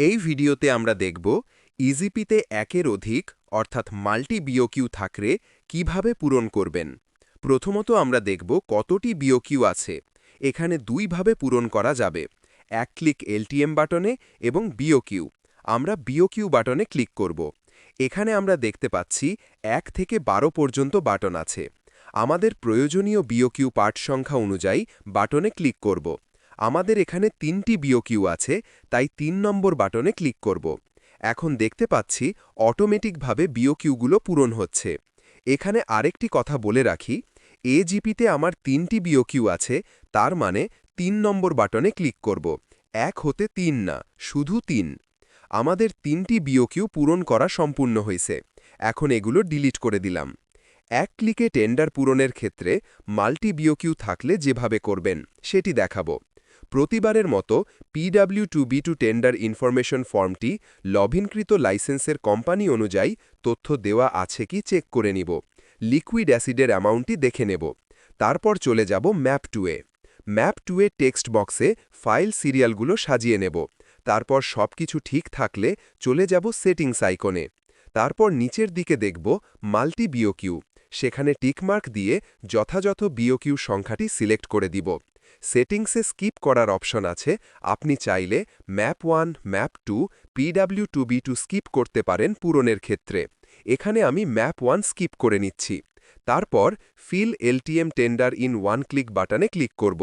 এই ভিডিওতে আমরা দেখব ইজিপিতে একের অধিক, অর্থাৎ মাল্টি বিওকিউ থাকলে কীভাবে পূরণ করবেন। প্রথমত আমরা দেখব কতটি বিওকিউ আছে। এখানে দুইভাবে পূরণ করা যাবে। এক ক্লিক এলটিএম বাটনে এবং বিওকিউ আমরা বিওকিউ বাটনে ক্লিক করব। এখানে আমরা দেখতে পাচ্ছি এক থেকে বারো পর্যন্ত বাটন আছে। আমাদের প্রয়োজনীয় বিওকিউ পাঠ সংখ্যা অনুযায়ী বাটনে ক্লিক করব। আমাদের এখানে তিনটি বিওকিউ আছে, তাই তিন নম্বর বাটনে ক্লিক করব। এখন দেখতে পাচ্ছি অটোমেটিকভাবে বিওকিউগুলো পূরণ হচ্ছে। এখানে আরেকটি কথা বলে রাখি, এজিপিতে আমার তিনটি বিওকিউ আছে, তার মানে তিন নম্বর বাটনে ক্লিক করব। এক হতে তিন না, শুধু তিন। আমাদের তিনটি বিওকিউ পূরণ করা সম্পূর্ণ হয়েছে। এখন এগুলো ডিলিট করে দিলাম। এক ক্লিকে টেন্ডার পূরণের ক্ষেত্রে মাল্টি বিওকিউ থাকলে যেভাবে করবেন, সেটি দেখাবো। প্রতিবারের মতো PWD two B two tender information ফর্মটি লভিনকৃত লাইসেন্সের কোম্পানি অনুযায়ী তথ্য দেওয়া আছে কি চেক করে নিব। লিকুইড অ্যাসিডের অ্যামাউন্টটি দেখে নেব। তারপর চলে যাব ম্যাপ টুয়ে ম্যাপ টুয়ে টেক্সট বক্সে ফাইল সিরিয়ালগুলো সাজিয়ে নেব। তারপর সব কিছু ঠিক থাকলে চলে যাব সেটিংস আইকনে। তারপর নিচের দিকে দেখব মাল্টি বিওকিউ সেখানে টিকমার্ক দিয়ে যথাযথ বিওকিউ সংখ্যাটি সিলেক্ট করে দিব। সেটিংসে স্কিপ করার অপশন আছে। আপনি চাইলে map one, map two, PWD two B two skip করতে পারেন পূরণের ক্ষেত্রে। এখানে আমি ম্যাপ ওয়ান স্কিপ করে নিচ্ছি। তারপর fill LTM tender in one click বাটনে ক্লিক করব।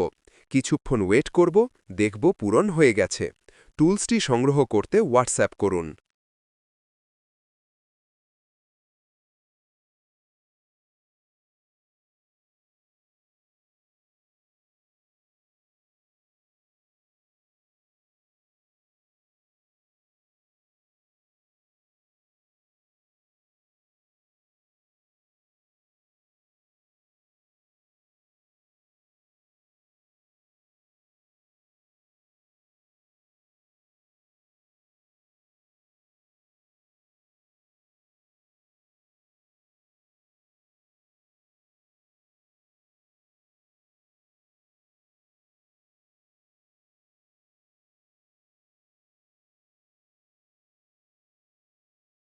কিছুক্ষণ ওয়েট করব, দেখব পূরণ হয়ে গেছে। টুলসটি সংগ্রহ করতে হোয়াটসঅ্যাপ করুন।